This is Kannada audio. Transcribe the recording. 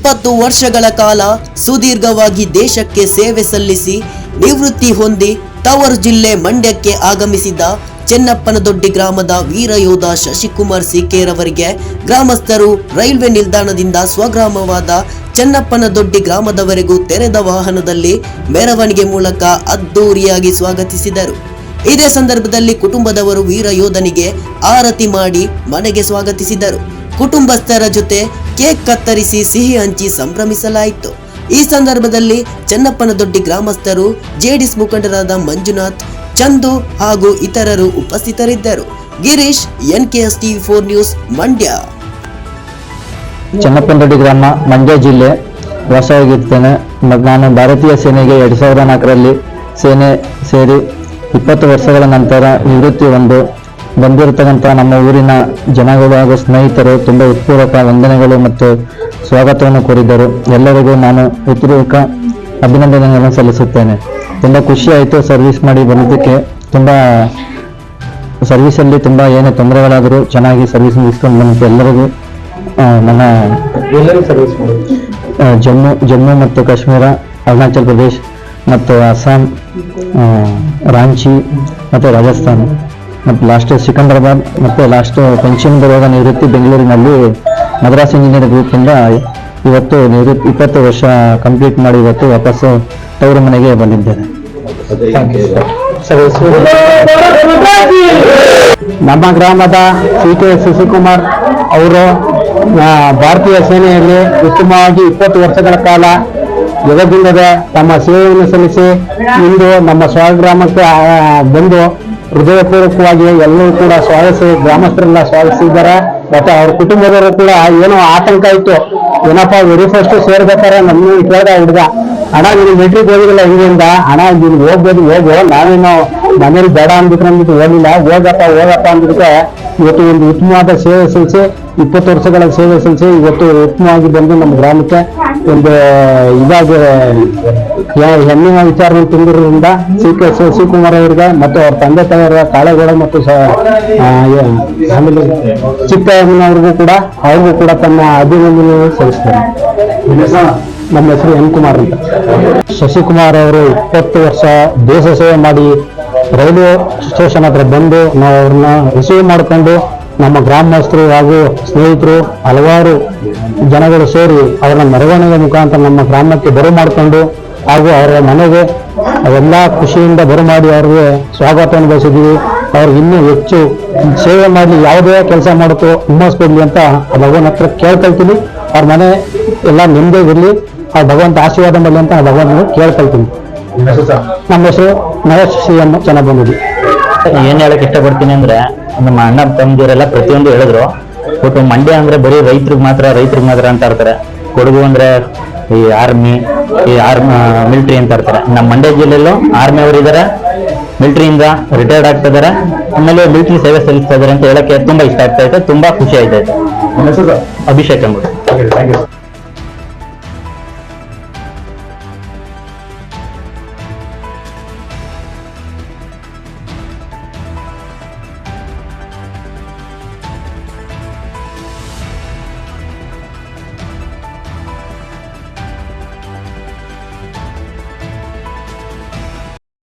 ಇಪ್ಪತ್ತು ವರ್ಷಗಳ ಕಾಲ ಸುದೀರ್ಘವಾಗಿ ದೇಶಕ್ಕೆ ಸೇವೆ ಸಲ್ಲಿಸಿ ನಿವೃತ್ತಿ ಹೊಂದಿ ತವರು ಜಿಲ್ಲೆ ಮಂಡ್ಯಕ್ಕೆ ಆಗಮಿಸಿದ ಚೆನ್ನಪ್ಪನದೊಡ್ಡಿ ಗ್ರಾಮದ ವೀರಯೋಧ ಶಶಿಕುಮಾರ್ ಸಿಕೇರವರಿಗೆ ಗ್ರಾಮಸ್ಥರು ರೈಲ್ವೆ ನಿಲ್ದಾಣದಿಂದ ಸ್ವಗ್ರಾಮವಾದ ಚೆನ್ನಪ್ಪನದೊಡ್ಡಿ ಗ್ರಾಮದವರೆಗೂ ತೆರೆದ ವಾಹನದಲ್ಲಿ ಮೆರವಣಿಗೆ ಮೂಲಕ ಅದ್ದೂರಿಯಾಗಿ ಸ್ವಾಗತಿಸಿದರು. ಇದೇ ಸಂದರ್ಭದಲ್ಲಿ ಕುಟುಂಬದವರು ವೀರಯೋಧನಿಗೆ ಆರತಿ ಮಾಡಿ ಮನೆಗೆ ಸ್ವಾಗತಿಸಿದರು. ಕುಟುಂಬಸ್ಥರ ಜೊತೆ ಕೇಕ್ ಕತ್ತರಿಸಿ ಸಿಹಿ ಹಂಚಿ ಸಂಭ್ರಮಿಸಲಾಯಿತು. ಈ ಸಂದರ್ಭದಲ್ಲಿ ಚೆನ್ನಪ್ಪನದೊಡ್ಡಿ ಗ್ರಾಮಸ್ಥರು, ಜೆಡಿಎಸ್ ಮುಖಂಡರಾದ ಮಂಜುನಾಥ್, ಚಂದು ಹಾಗೂ ಇತರರು ಉಪಸ್ಥಿತರಿದ್ದರು. Girish N K S TV four news, Mandya. Channappanadoddi ಗ್ರಾಮ, ಮಂಡ್ಯ ಜಿಲ್ಲೆ. ವಾಸವಾಗಿರ್ತೇನೆ ನಾನು ಭಾರತೀಯ ಸೇನೆಗೆ ಎರಡ್ ಸಾವಿರದ ನಾಲ್ಕರಲ್ಲಿ ಸೇನೆ ಸೇರಿ ಇಪ್ಪತ್ತು ವರ್ಷಗಳ ನಂತರ ನಿವೃತ್ತಿ ಹೊಂದು ಬಂದಿರತಕ್ಕಂಥ ನಮ್ಮ ಊರಿನ ಜನಗಳು ಹಾಗೂ ಸ್ನೇಹಿತರು ತುಂಬ ಉತ್ಪೂರ್ವಕ ವಂದನೆಗಳು ಮತ್ತು ಸ್ವಾಗತವನ್ನು ಕೋರಿದ್ದರು. ಎಲ್ಲರಿಗೂ ನಾನು ಉತ್ಪೂರ್ವಕ ಅಭಿನಂದನೆಗಳನ್ನು ಸಲ್ಲಿಸುತ್ತೇನೆ. ತುಂಬ ಖುಷಿಯಾಯಿತು ಸರ್ವಿಸ್ ಮಾಡಿ ಬಂದಿದ್ದಕ್ಕೆ. ತುಂಬ ಸರ್ವಿಸಲ್ಲಿ ತುಂಬ ಏನೇ ತೊಂದರೆಗಳಾದರೂ ಚೆನ್ನಾಗಿ ಸರ್ವಿಸ್ ಮುಗಿಸ್ಕೊಂಡು ಬಂದಿದ್ದೆ ಎಲ್ಲರಿಗೂ ನನ್ನ ಸರ್ವಿಸ್ ಜಮ್ಮು ಜಮ್ಮು ಮತ್ತು ಕಾಶ್ಮೀರ ಅರುಣಾಚಲ್ ಪ್ರದೇಶ್ ಮತ್ತು ಅಸ್ಸಾಂ ರಾಂಚಿ ಮತ್ತು ರಾಜಸ್ಥಾನ್. ಮತ್ತು ಲಾಸ್ಟ್ ಸಿಕಂದ್ರಾಬಾದ್ ಮತ್ತು ಲಾಸ್ಟ್ ಪೆನ್ಷನ್ ಬರುವಾಗ ನಿವೃತ್ತಿ ಬೆಂಗಳೂರಿನಲ್ಲಿ ಮದ್ರಾಸ್ ಇಂಜಿನಿಯರ್ ಗ್ರೂಪಿಂದ ಇವತ್ತು ನಿವೃತ್ತಿ ಇಪ್ಪತ್ತು ವರ್ಷ ಕಂಪ್ಲೀಟ್ ಮಾಡಿ ಇವತ್ತು ವಾಪಸ್ಸು ತವರ ಮನೆಗೆ ಬಂದಿದ್ದೇನೆ. ನಮ್ಮ ಗ್ರಾಮದ ಸಿ ಕೆ ಶಶಿಕುಮಾರ್ ಅವರು ಭಾರತೀಯ ಸೇನೆಯಲ್ಲಿ ಉತ್ತಮವಾಗಿ ಇಪ್ಪತ್ತು ವರ್ಷಗಳ ಕಾಲ ಎದೆಗುಂದದೆ ತಮ್ಮ ಸೇವೆಯನ್ನು ಸಲ್ಲಿಸಿ ಇಂದು ನಮ್ಮ ಸ್ವಗ್ರಾಮಕ್ಕೆ ಬಂದು ಹೃದಯಪೂರ್ವಕವಾಗಿ ಎಲ್ಲರೂ ಕೂಡ ಸ್ವಾಗತಿಸಿ, ಗ್ರಾಮಸ್ಥರೆಲ್ಲ ಸ್ವಾಗತಿಸಿದ್ದಾರೆ. ಮತ್ತೆ ಅವ್ರ ಕುಟುಂಬದವರು ಕೂಡ ಏನೋ ಆತಂಕ ಇತ್ತು. ಏನಪ್ಪ, ವೆರಿ ಫಸ್ಟ್ ಸೇರ್ಬೇಕಾರೆ ನಮ್ಮ ಕೇಳ್ದ ಹುಡುಗ. ಹಣ ನೀನು ಮೆಟ್ರಿಕ್ ಹೋಗಿಲ್ಲ ಹಿಂದಿಂದ. ಹಣ ನೀನು ಹೋಗ್ಬೋದು, ಹೋಗು. ನಾವೇನು ಮನೇಲಿ ಬೇಡ ಅಂದ್ಬಿಟ್ರೆ ಅಂದ್ಬಿಟ್ಟು ಹೋಗಿಲ್ಲ ಹೋಗಪ್ಪ ಹೋಗಪ್ಪ ಅಂದ್ಬಿಟ್ಟು ಇವತ್ತು ಒಂದು ಉತ್ತಮವಾದ ಸೇವೆ ಸಲ್ಲಿಸಿ, ಇಪ್ಪತ್ತು ವರ್ಷಗಳ ಸೇವೆ ಸಲ್ಲಿಸಿ, ಇವತ್ತು ಉತ್ತಮವಾಗಿ ಬಂದು ನಮ್ಮ ಗ್ರಾಮಕ್ಕೆ ಒಂದು ಇದಾಗಿ ಯಾವ ಹೆಮ್ಮೆಯ ವಿಚಾರ ತುಂಬಿರೋದ್ರಿಂದ ಸಿ ಕೆ ಶಿವಕುಮಾರ್ ಅವರಿಗೆ ಮತ್ತು ಅವ್ರ ತಂದೆ ತಾಯಿಯವರ ಕಾಳೆಗೌಡ ಮತ್ತು ಆಮೇಲೆ ಚಿಕ್ಕಮ್ಮನವ್ರಿಗೂ ಕೂಡ, ಅವ್ರಿಗೂ ಕೂಡ ತಮ್ಮ ಅಭಿನಂದನೆ ಸಲ್ಲಿಸ್ತಾರೆ. ನಮ್ಮ ಹೆಸರು ಎನ್ ಕುಮಾರ್ ಅಂತ. ಶಶಿಕುಮಾರ್ ಅವರು ಇಪ್ಪತ್ತು ವರ್ಷ ದೇಶ ಸೇವೆ ಮಾಡಿ ರೈಲ್ವೆ ಸ್ಟೇಷನ್ ಹತ್ರ ಬಂದು ನಾವು ಅವ್ರನ್ನ ರಿಸೀವ್ ಮಾಡಿಕೊಂಡು ನಮ್ಮ ಗ್ರಾಮಸ್ಥರು ಹಾಗೂ ಸ್ನೇಹಿತರು ಹಲವಾರು ಜನಗಳು ಸೇರಿ ಅವರ ಮೆರವಣಿಗೆ ಮುಖಾಂತರ ನಮ್ಮ ಗ್ರಾಮಕ್ಕೆ ಬರು ಮಾಡಿಕೊಂಡು ಹಾಗೂ ಅವರ ಮನೆಗೆ ಎಲ್ಲ ಖುಷಿಯಿಂದ ಬರಮಾಡಿ ಅವರಿಗೆ ಸ್ವಾಗತವನ್ನು ಬಯಸಿದ್ದೀವಿ ಅವ್ರಿಗೆ ಇನ್ನೂ ಹೆಚ್ಚು ಸೇವೆ ಮಾಡಿ ಯಾವುದೇ ಕೆಲಸ ಮಾಡುತ್ತೋ ಹುಮ್ಮಸ್ ಕೊಡ್ಲಿ ಅಂತ ಆ ಭಗವನ್ ಹತ್ರ ಕೇಳ್ಕೊಳ್ತೀನಿ. ಅವ್ರ ಮನೆ ಎಲ್ಲ ನೆಮ್ಮದಿಯಾಗಿರ್ಲಿ ಆ ಭಗವಂತ ಆಶೀರ್ವಾದ ಮಾಡಲಿ ಅಂತ ಆ ಭಗವಂತನ ಕೇಳ್ಕೊಳ್ತೀನಿ. ನಿಮ್ಮ ಹೆಸರು ನರೇಶ್ ಶ್ರೀ ಎಂ ಚೆನ್ನಾಗಿ ಬಂದಿದ್ವಿ ಏನ್ ಹೇಳಕ್ ಇಷ್ಟಪಡ್ತೀನಿ ಅಂದ್ರೆ ನಮ್ಮ ಅಣ್ಣ ತಮ್ಮದಿರೆಲ್ಲ ಪ್ರತಿಯೊಂದು ಹೇಳಿದ್ರು ಬಟ್ ಮಂಡ್ಯ ಅಂದ್ರೆ ಬರೀ ರೈತರಿಗೆ ಮಾತ್ರ ರೈತರಿಗೆ ಮಾತ್ರ ಅಂತ ಇರ್ತಾರೆ. ಕೊಡಗು ಅಂದ್ರೆ ಈ ಆರ್ಮಿ ಈ ಆರ್ಮಿ ಮಿಲಿಟರಿ ಅಂತ ಇರ್ತಾರೆ. ನಮ್ಮ ಮಂಡ್ಯ ಜಿಲ್ಲೆಯಲ್ಲೂ ಆರ್ಮಿ ಅವರು ಇದಾರೆ ಮಿಲಿಟರಿಯಿಂದ ರಿಟೈರ್ಡ್ ಆಗ್ತಾ ಇದಾರೆ. ಆಮೇಲೆ ಮಿಲಿಟರಿ ಸೇವೆ ಸಲ್ಲಿಸ್ತಾ ಇದಾರೆ ಅಂತ ಹೇಳಕ್ಕೆ ತುಂಬಾ ಇಷ್ಟ ಆಗ್ತಾ ಇದೆ ತುಂಬಾ ಖುಷಿ ಆಯ್ತಾ. ಇದೆ ಅಭಿಷೇಕ್ ಯು